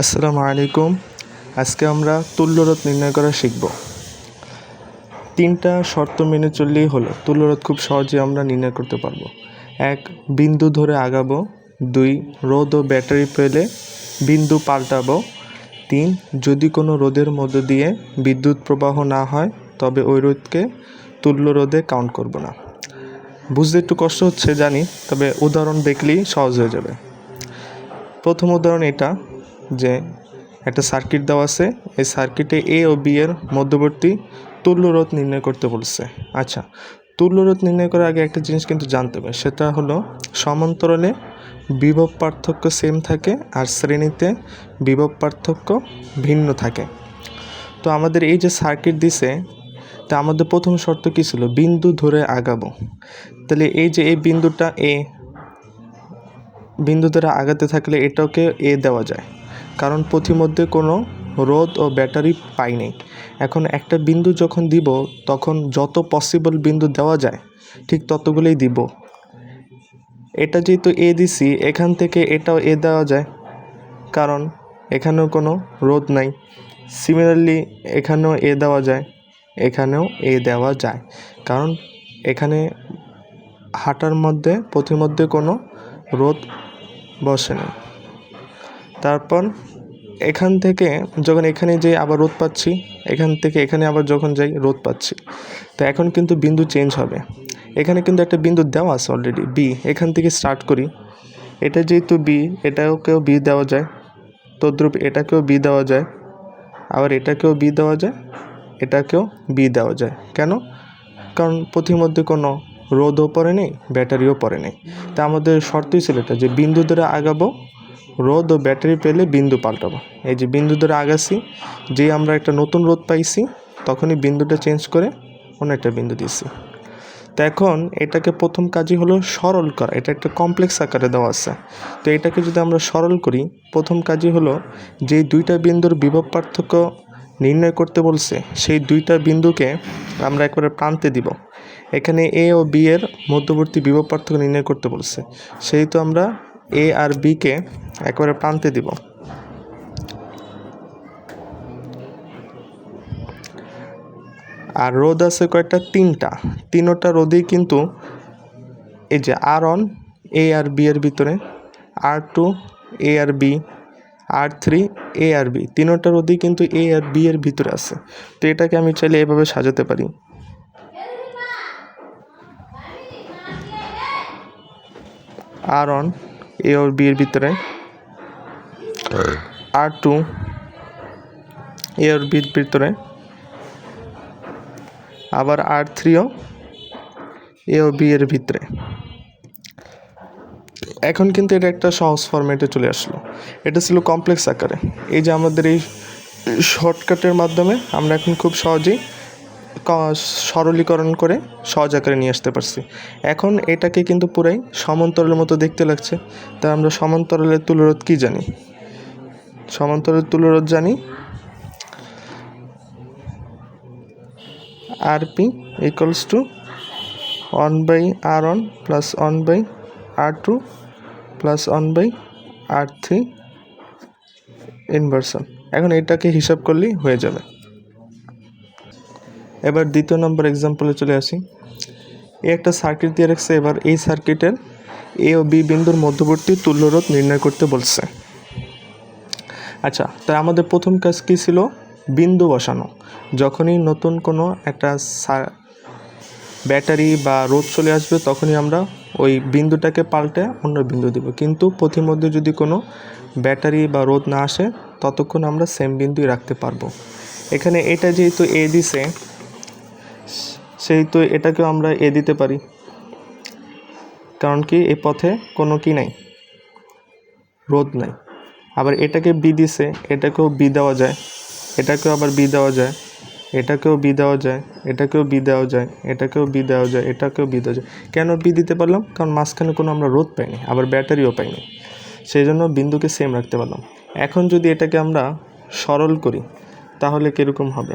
আসসালামু আলাইকুম। আজকে আমরা তুল্যরোধ নির্ণয় করা শিখব। তিনটা শর্ত মেনে চললেই হলো, তুল্যরোধ খুব সহজে আমরা নির্ণয় করতে পারব। এক, বিন্দু ধরে আগাবো। দুই রোদ ও ব্যাটারি পেলে বিন্দু পাল্টাবো। তিন, যদি কোনো রোদের মধ্য দিয়ে বিদ্যুৎ প্রবাহ না হয়, তবে ওই রোধকে তুল্য রোধে কাউন্ট করব না। বুঝতে একটু কষ্ট হচ্ছে জানি, তবে উদাহরণ দেখলেই সহজ হয়ে যাবে। প্রথম উদাহরণ এটা যে একটা সার্কিট দেওয়া আছে, এই সার্কিটে এ ও বি এর মধ্যবর্তী তুল্য রোধ নির্ণয় করতে বলছে। আচ্ছা তুল্য রোধ নির্ণয় করার আগে একটা জিনিস কিন্তু জানতে হবে, সেটা হলো সমান্তরালে বিভব পার্থক্য সেম থাকে আর শ্রেণীতে বিভব পার্থক্য ভিন্ন থাকে। তো আমাদের এই যে সার্কিট দিছে, তা আমাদের প্রথম শর্ত কী ছিল? বিন্দু ধরে আগাবো। তাহলে এই যে এই বিন্দুটা এ বিন্দু দ্বারা আগাতে থাকলে এটাকে এ দেওয়া যায়। কারণ পথিমধ্যে কোনো রোদ ও ব্যাটারি পাইনি। এখন একটা বিন্দু যখন দিব, তখন যত পসিবল বিন্দু দেওয়া যায়, ঠিক ততগুলোই দিব। এটা যেহেতু এ দিছি, এখান থেকে এটাও এ দেওয়া যায়, কারণ এখানেও কোনো রোদ নাই। সিমিলারলি এখানেও এ দেওয়া যায়, এখানেও এ দেওয়া যায়, কারণ এখানে হাঁটার মধ্যে, পথিমধ্যে কোনো রোদ বসে না তারপর এখান থেকে যখন এখানে যাই আবার রোদ পাচ্ছি, এখান থেকে এখানে আবার যখন যাই রোদ পাচ্ছি। তো এখন কিন্তু বিন্দু চেঞ্জ হবে। এখানে কিন্তু একটা বিন্দু দেওয়া আছে অলরেডি বি এখান থেকে স্টার্ট করি। এটা যেহেতু বি এটাকেও বি দেওয়া যায়। তদ্রূপ এটাকেও বি দেওয়া যায়। আবার এটাকেও বি দেওয়া যায়, এটাকেও বি দেওয়া যায়। কেন? কারণ পথিমধ্যে কোনো রোদও পড়ে নেই ব্যাটারিও পড়ে নেই। তা আমাদের শর্তই ছিল এটা, যে বিন্দু ধরে আগাবো রোদ ও ব্যাটারি পেলে বিন্দু পাল্টাবো। এই যে বিন্দু ধরে আগাছি যেই আমরা একটা নতুন রোদ পাইছি, তখনই বিন্দুটা চেঞ্জ করে অন্য একটা বিন্দু দিছি তো এখন এটাকে প্রথম কাজই হলো সরল করা। এটা একটা কমপ্লেক্স আকারে দেওয়া আছে। তো এটাকে যদি আমরা সরল করি, প্রথম কাজই হলো যে দুইটা বিন্দুর বিভব পার্থক্য নির্ণয় করতে বলছে, সেই দুইটা বিন্দুকে আমরা একবারে প্রান্তে দিব। এখানে এ ও বি এর মধ্যবর্তী বিভব পার্থক্য নির্ণয় করতে বলছে। সেই তো আমরা এ আর বিকে একবারে প্রান্তে দিব। আর রোদ আছে কয়েকটা, তিনটা। তিনোটা রোদেই কিন্তু এই যে আর অন এ আর বি এর ভিতরে আর টু এ আর বি আর থ্রি এ আর বি তিনোটা রোদেই কিন্তু এ আর বি এর ভিতরে আছে। তো এটাকে আমি চাইলে এভাবে সাজাতে পারি। আর অন এ ওর বি এর ভিতরে আর টু এ ওর বির ভিতরে। আবার আর থ্রিও এ ও বি এর ভিতরে। এখন কিন্তু এটা একটা সহজ ফরম্যাটে চলে আসলো। এটা ছিল কমপ্লেক্স আকারে। এই যে আমাদের এই শর্টকাটের মাধ্যমে আমরা এখন খুব সহজেই সরলীকরণ করে সহজ আকারে নিয়ে আসতে পারছি। এখন এটাকে কিন্তু পুরাই সমান্তরালের মতো দেখতে লাগছে। তাই আমরা সমান্তরালের তুলরোধ কি জানি? সমান্তরালের তুলরোধ জানি R P equals to one by R one plus one by R two plus one by R three inversion এখন এটাকে হিসাব করলেই হয়ে যাবে। এবার দ্বিতীয় নম্বর এক্সাম্পলে চলে আসি। এই একটা সার্কিট দিয়ে রাখছে, এবার এই সার্কিটের এ ও বি বিন্দুর মধ্যবর্তী তুল্যরোধ নির্ণয় করতে বলছে। আচ্ছা তাই আমাদের প্রথম কাজ কী ছিল? বিন্দু বসানো। যখনই নতুন কোনো একটা ব্যাটারি বা রোদ চলে আসবে, তখনই আমরা ওই বিন্দুটাকে পাল্টে অন্য বিন্দু দিব। কিন্তু পথিমধ্যে যদি কোনো ব্যাটারি বা রোদ না আসে, ততক্ষণ আমরা সেম বিন্দুই রাখতে পারব। এখানে এটা যেহেতু এ দিছে সেই তো এটাকেও আমরা এ দিতে পারি। কারণ কি এই পথে কোনো কি নাই রোদ নাই। আবার এটাকে বি দিছে, এটাকেও বি দেওয়া যায়, এটাকেও আবার বি দেওয়া যায়, এটাকেও বি দেওয়া যায়, এটাকেও বি দেওয়া যায়, এটাকেও বি দেওয়া যায়, এটাকেও বি দেওয়া যায়। কেন বি দিতে পারলাম? কারণ মাঝখানে কোনো আমরা রোদ পাইনি, আবার ব্যাটারিও পাইনি। সেই জন্য বিন্দুকে সেম রাখতে পারলাম। এখন যদি এটাকে আমরা সরল করি, তাহলে কীরকম হবে?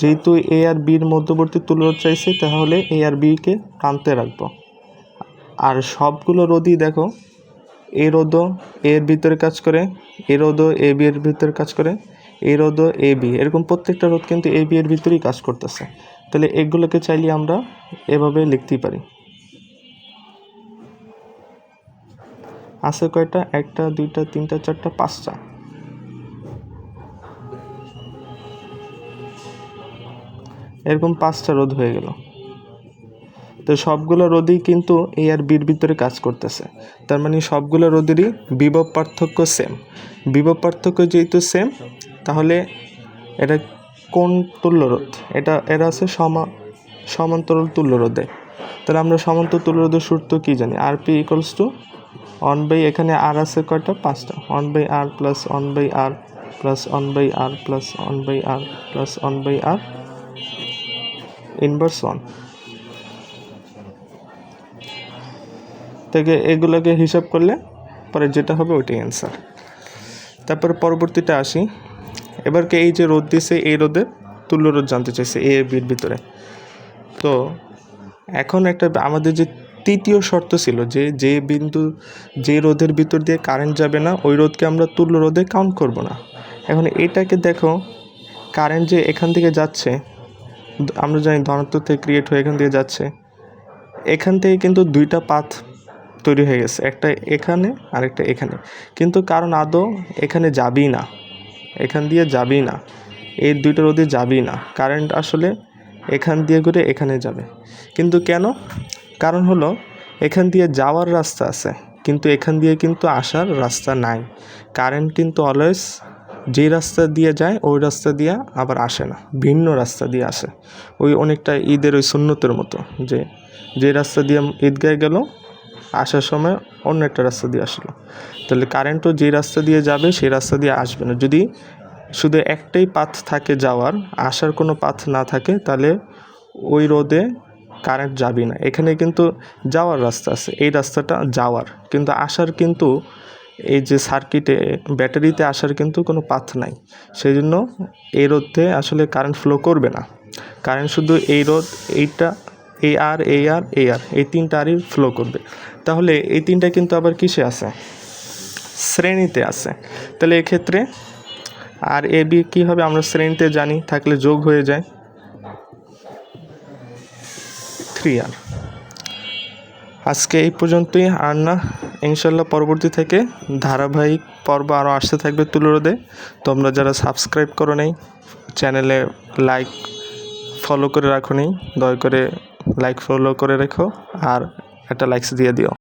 যেহেতু এ আর বির মধ্যবর্তী তুলরোধ চাইছে, তাহলে এ আর বিকে টানতে রাখব। আর সবগুলো রোদই দেখো এ রোদও এর ভিতরে কাজ করে এ রোদও এ বি এর ভিতরে কাজ করে এ রোদও এ বি এরকম প্রত্যেকটা রোদ কিন্তু এ বি এর ভিতরেই কাজ করতেছে। তাহলে এগুলোকে চাইলে আমরা এভাবে লিখতেই পারি। আছে কয়টা? একটা, দুইটা, তিনটা, চারটা, পাঁচটা। এরকম পাঁচটা রোদ হয়ে গেল। তো সবগুলো রোদই কিন্তু এ আর বির ভিতরে কাজ করতেছে। তার মানে সবগুলো রোদেরই বিভব পার্থক্য সেম বিভব পার্থক্য যেহেতু সেম তাহলে এটা কোন তুল্য রোধ এটা, এরা আছে সমা, সমান্তরাল তুল্য রোধে তাহলে আমরা সমান্তর তুল্য রোধের সূত্র কী জানি? R P equals to one by এখানে আর আছে কয়টা? পাঁচটা। One by R plus one by R plus one by R plus one by R plus one by R inverse one থেকে এগুলোকে হিসাব করলে পরে যেটা হবে ওইটাই অ্যান্সার তারপর পরবর্তীটা আসি। এবারকে এই যে রোদ দিছে, এই রোদের তুল্য রোদ জানতে চাইছে এ বির ভিতরে। তো এখন একটা আমাদের যে তৃতীয় শর্ত ছিল যে যে বিন্দু, যে রোদের ভিতর দিয়ে কারেন্ট যাবে না, ওই রোদকে আমরা তুল্য রোদে কাউন্ট করব না। এখন এটাকে দেখো কারেন্ট যে এখান থেকে যাচ্ছে আমরা জানি ধনাত্মক থেকে ক্রিয়েট হয়ে এখান থেকে যাচ্ছে। এখান থেকে কিন্তু দুইটা পাথ তৈরি হয়ে গেছে, একটা এখানে আর একটা এখানে। কিন্তু কারণ আদৌ এখানে যাবেই না, এখান দিয়ে যাবেই না, এই দুইটা রোদে যাবেই না। কারেন্ট আসলে এখান দিয়ে করে এখানে যাবে। কিন্তু কেন? কারণ হলো এখান দিয়ে যাওয়ার রাস্তা আছে, কিন্তু এখান দিয়ে কিন্তু আসার রাস্তা নাই। কারেন্ট কিন্তু অলওয়েজ যে রাস্তা দিয়ে যায়, ওই রাস্তা দিয়ে আবার আসে না, ভিন্ন রাস্তা দিয়ে আসে। ওই অনেকটা ঈদের ওই সুন্নতের মতো যে যে রাস্তা দিয়ে ঈদগায় গেল, আসার সময় অন্য একটা রাস্তা দিয়ে আসলো। তাহলে কারেন্টও যে রাস্তা দিয়ে যাবে, সেই রাস্তা দিয়ে আসবে না। যদি শুধু একটাই পাথ থাকে যাওয়ার, আসার কোনো পাথ না থাকে, তাহলে ওই রোদে কারেন্ট যাবে না। এখানে কিন্তু যাওয়ার রাস্তা আছে, এই রাস্তাটা যাওয়ার। কিন্তু আসার কিন্তু এই যে সার্কিটে ব্যাটারিতে আসার কিন্তু কোনো পাথ নাই। সেই জন্য এই রোদে আসলে কারেন্ট ফ্লো করবে না। কারেন্ট শুধু এই রোদ এইটা এই আর এই আর এই আর এই তিনটা আরই ফ্লো করবে। তাহলে এই তিনটা কিন্তু আবার কিসে আছে? শ্রেণীতে আছে। তাহলে এক্ষেত্রে আর এ বি কী হবে? আমরা শ্রেণীতে জানি, থাকলে যোগ হয়ে যায়। থ্রি আর আজকে এই পর্যন্তই, আর না ইনশাল্লাহ পরবর্তী থেকে ধারাবাহিক পর্ব আরও আসতে থাকবে তুলরোদে। তোমরা যারা সাবস্ক্রাইব করো নেই, চ্যানেলে লাইক ফলো করে রাখো নেই দয়া করে লাইক ফলো করে রেখো আর একটা লাইকস দিয়ে দিও।